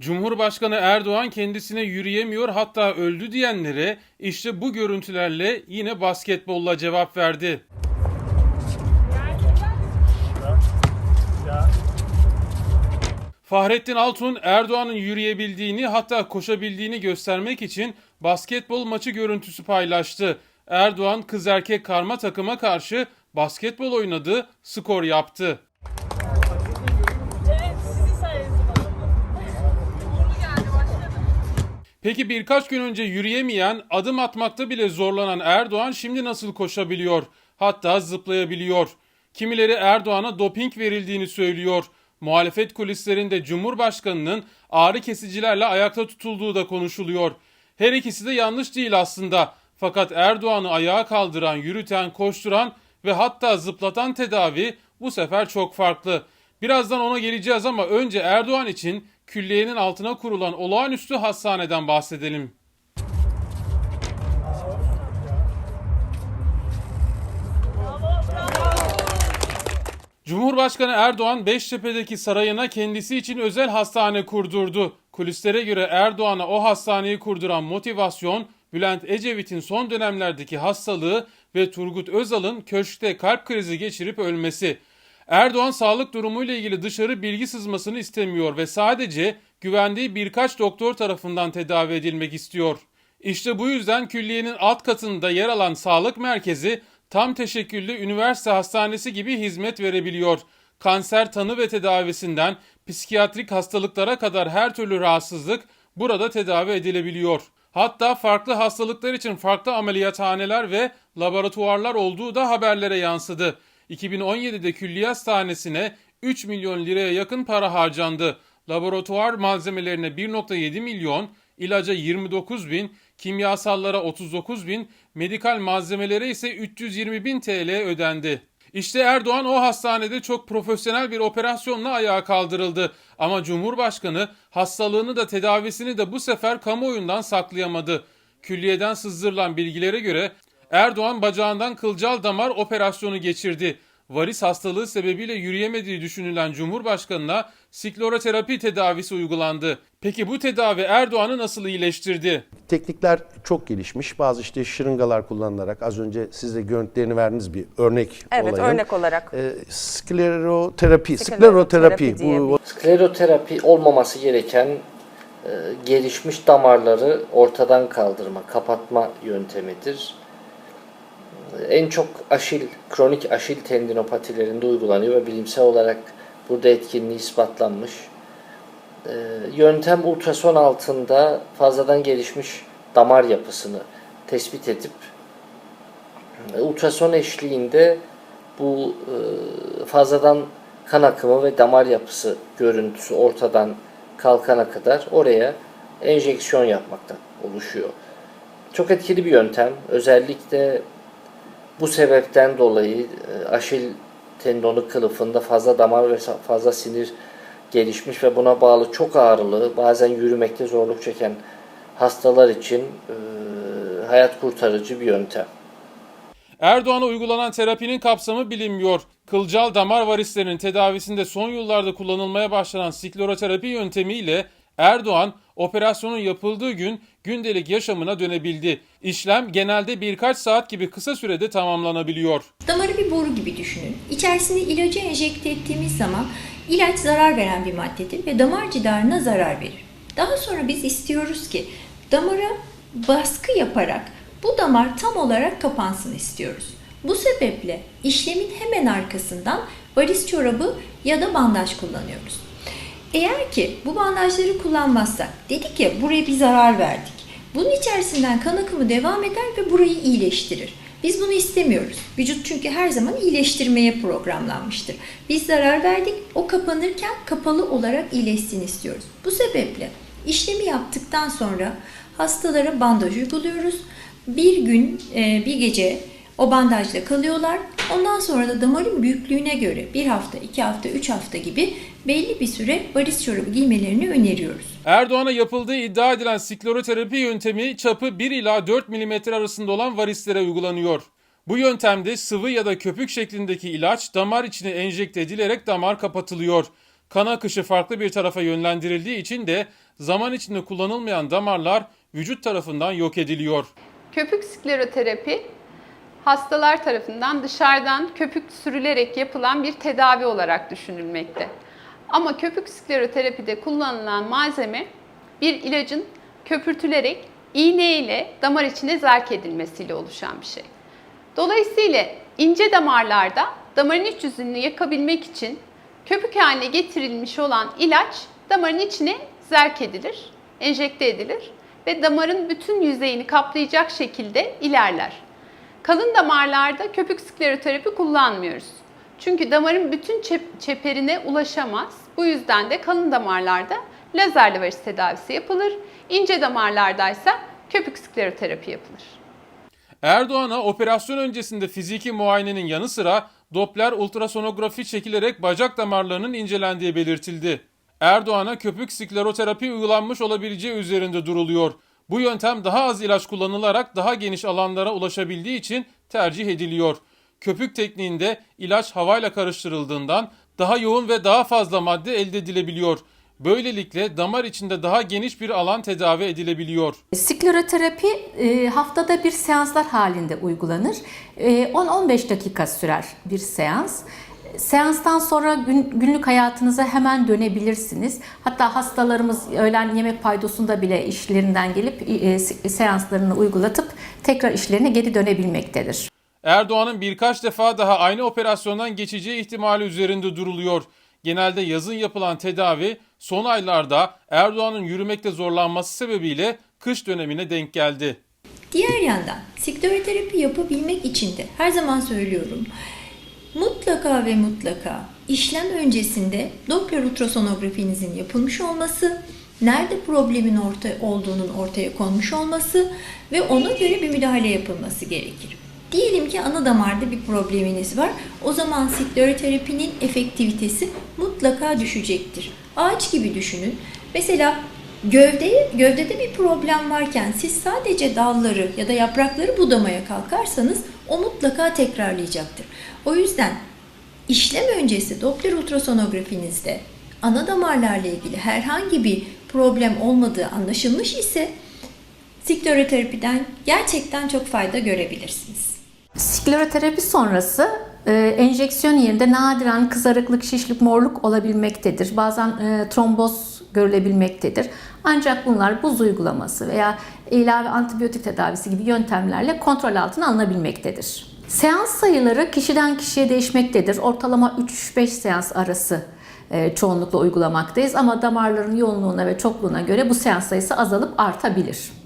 Cumhurbaşkanı Erdoğan kendisine yürüyemiyor hatta öldü diyenlere işte bu görüntülerle yine basketbolla cevap verdi. Fahrettin Altun Erdoğan'ın yürüyebildiğini hatta koşabildiğini göstermek için basketbol maçı görüntüsü paylaştı. Erdoğan kız erkek karma takıma karşı basketbol oynadı, skor yaptı. Peki birkaç gün önce yürüyemeyen, adım atmakta bile zorlanan Erdoğan şimdi nasıl koşabiliyor? Hatta zıplayabiliyor. Kimileri Erdoğan'a doping verildiğini söylüyor. Muhalefet kulislerinde Cumhurbaşkanı'nın ağrı kesicilerle ayakta tutulduğu da konuşuluyor. Her ikisi de yanlış değil aslında. Fakat Erdoğan'ı ayağa kaldıran, yürüten, koşturan ve hatta zıplatan tedavi bu sefer çok farklı. Birazdan ona geleceğiz ama önce Erdoğan için külliyenin altına kurulan olağanüstü hastaneden bahsedelim. Cumhurbaşkanı Erdoğan Beştepe'deki sarayına kendisi için özel hastane kurdurdu. Kulislere göre Erdoğan'a o hastaneyi kurduran motivasyon Bülent Ecevit'in son dönemlerdeki hastalığı ve Turgut Özal'ın köşkte kalp krizi geçirip ölmesi. Erdoğan sağlık durumuyla ilgili dışarı bilgi sızmasını istemiyor ve sadece güvendiği birkaç doktor tarafından tedavi edilmek istiyor. İşte bu yüzden külliyenin alt katında yer alan sağlık merkezi tam teşekküllü üniversite hastanesi gibi hizmet verebiliyor. Kanser tanı ve tedavisinden psikiyatrik hastalıklara kadar her türlü rahatsızlık burada tedavi edilebiliyor. Hatta farklı hastalıklar için farklı ameliyathaneler ve laboratuvarlar olduğu da haberlere yansıdı. 2017'de külliye hastanesine 3 milyon liraya yakın para harcandı. Laboratuvar malzemelerine 1.7 milyon, ilaca 29 bin, kimyasallara 39 bin, medikal malzemelere ise 320 bin TL ödendi. İşte Erdoğan o hastanede çok profesyonel bir operasyonla ayağa kaldırıldı. Ama Cumhurbaşkanı hastalığını da tedavisini de bu sefer kamuoyundan saklayamadı. Külliyeden sızdırılan bilgilere göre Erdoğan bacağından kılcal damar operasyonu geçirdi. Varis hastalığı sebebiyle yürüyemediği düşünülen Cumhurbaşkanına sikloroterapi tedavisi uygulandı. Peki bu tedavi Erdoğan'ı nasıl iyileştirdi? Teknikler çok gelişmiş. Bazı işte şırıngalar kullanılarak az önce siz de görüntülerini verdiğiniz bir örnek Evet olayın. örnek olarak. E, skleroterapi, Skleroterapi skleroterapi bu Skleroterapi olmaması gereken e, gelişmiş damarları ortadan kaldırma, kapatma yöntemidir. En çok aşil, kronik aşil tendinopatilerinde uygulanıyor ve bilimsel olarak burada etkinliği ispatlanmış. E, Yöntem ultrason altında fazladan gelişmiş damar yapısını tespit edip e, ultrason eşliğinde bu e, fazladan kan akımı ve damar yapısı görüntüsü ortadan kalkana kadar oraya enjeksiyon yapmaktan oluşuyor. Çok etkili bir yöntem. Özellikle bu sebepten dolayı e, aşil tendonu kılıfında fazla damar ve fazla sinir gelişmiş ve buna bağlı çok ağrılı, bazen yürümekte zorluk çeken hastalar için e, hayat kurtarıcı bir yöntem. Erdoğan'a uygulanan terapinin kapsamı bilinmiyor. Kılcal damar varislerinin tedavisinde son yıllarda kullanılmaya başlanan sikloroterapi yöntemiyle Erdoğan operasyonun yapıldığı gün gündelik yaşamına dönebildi. İşlem genelde birkaç saat gibi kısa sürede tamamlanabiliyor. Damarı bir boru gibi düşünün. İçerisine ilacı enjekte ettiğimiz zaman ilaç zarar veren bir maddedir ve damar cidarına zarar verir. Daha sonra biz istiyoruz ki damara baskı yaparak bu damar tam olarak kapansın istiyoruz. Bu sebeple işlemin hemen arkasından varis çorabı ya da bandaj kullanıyoruz. Eğer ki bu bandajları kullanmazsak, dedik ya buraya bir zarar verdik. Bunun içerisinden kan akımı devam eder ve burayı iyileştirir. Biz bunu istemiyoruz. Vücut çünkü her zaman iyileştirmeye programlanmıştır. Biz zarar verdik, o kapanırken kapalı olarak iyileşsin istiyoruz. Bu sebeple işlemi yaptıktan sonra hastalara bandaj uyguluyoruz. Bir gün, e, bir gece o bandajla kalıyorlar. Ondan sonra da damarın büyüklüğüne göre bir hafta, iki hafta, üç hafta gibi belli bir süre varis çorabı giymelerini öneriyoruz. Erdoğan'a yapıldığı iddia edilen sikloroterapi yöntemi çapı 1 ila 4 mm arasında olan varislere uygulanıyor. Bu yöntemde sıvı ya da köpük şeklindeki ilaç damar içine enjekte edilerek damar kapatılıyor. Kan akışı farklı bir tarafa yönlendirildiği için de zaman içinde kullanılmayan damarlar vücut tarafından yok ediliyor. Köpük skleroterapi hastalar tarafından dışarıdan köpük sürülerek yapılan bir tedavi olarak düşünülmekte. Ama köpük skleroterapide kullanılan malzeme bir ilacın köpürtülerek iğne ile damar içine zerk edilmesiyle oluşan bir şey. Dolayısıyla ince damarlarda damarın iç yüzünü yakabilmek için köpük haline getirilmiş olan ilaç damarın içine zerk edilir, enjekte edilir ve damarın bütün yüzeyini kaplayacak şekilde ilerler. Kalın damarlarda köpük skleroterapi kullanmıyoruz. Çünkü damarın bütün çep- çeperine ulaşamaz. Bu yüzden de kalın damarlarda lazerle varis tedavisi yapılır. İnce damarlardaysa köpük skleroterapi yapılır. Erdoğan'a operasyon öncesinde fiziki muayenenin yanı sıra Doppler ultrasonografi çekilerek bacak damarlarının incelendiği belirtildi. Erdoğan'a köpük skleroterapi uygulanmış olabileceği üzerinde duruluyor. Bu yöntem daha az ilaç kullanılarak daha geniş alanlara ulaşabildiği için tercih ediliyor. Köpük tekniğinde ilaç havayla karıştırıldığından daha yoğun ve daha fazla madde elde edilebiliyor. Böylelikle damar içinde daha geniş bir alan tedavi edilebiliyor. Skleroterapi e, haftada bir seanslar halinde uygulanır. E, 10-15 dakika sürer bir seans. Seanstan sonra gün- günlük hayatınıza hemen dönebilirsiniz. Hatta hastalarımız öğlen yemek paydosunda bile işlerinden gelip e, se- seanslarını uygulatıp tekrar işlerine geri dönebilmektedir. Erdoğan'ın birkaç defa daha aynı operasyondan geçeceği ihtimali üzerinde duruluyor. Genelde yazın yapılan tedavi son aylarda Erdoğan'ın yürümekte zorlanması sebebiyle kış dönemine denk geldi. Diğer yandan skleroterapi yapabilmek için de her zaman söylüyorum. Mutlaka ve mutlaka işlem öncesinde Doppler ultrasonografinizin yapılmış olması, nerede problemin orta olduğunun ortaya konmuş olması ve ona göre bir müdahale yapılması gerekir. Diyelim ki ana damarda bir probleminiz var. O zaman skleroterapinin efektivitesi mutlaka düşecektir. Ağaç gibi düşünün. Mesela Gövde, gövdede bir problem varken siz sadece dalları ya da yaprakları budamaya kalkarsanız o mutlaka tekrarlayacaktır. O yüzden işlem öncesi Doppler ultrasonografinizde ana damarlarla ilgili herhangi bir problem olmadığı anlaşılmış ise skleroterapiden gerçekten çok fayda görebilirsiniz. Skleroterapi sonrası e, enjeksiyon yerinde nadiren kızarıklık, şişlik, morluk olabilmektedir. Bazen e, tromboz görülebilmektedir. Ancak bunlar buz uygulaması veya ilave antibiyotik tedavisi gibi yöntemlerle kontrol altına alınabilmektedir. Seans sayıları kişiden kişiye değişmektedir. Ortalama 3-5 seans arası e, çoğunlukla uygulamaktayız ama damarların yoğunluğuna ve çokluğuna göre bu seans sayısı azalıp artabilir.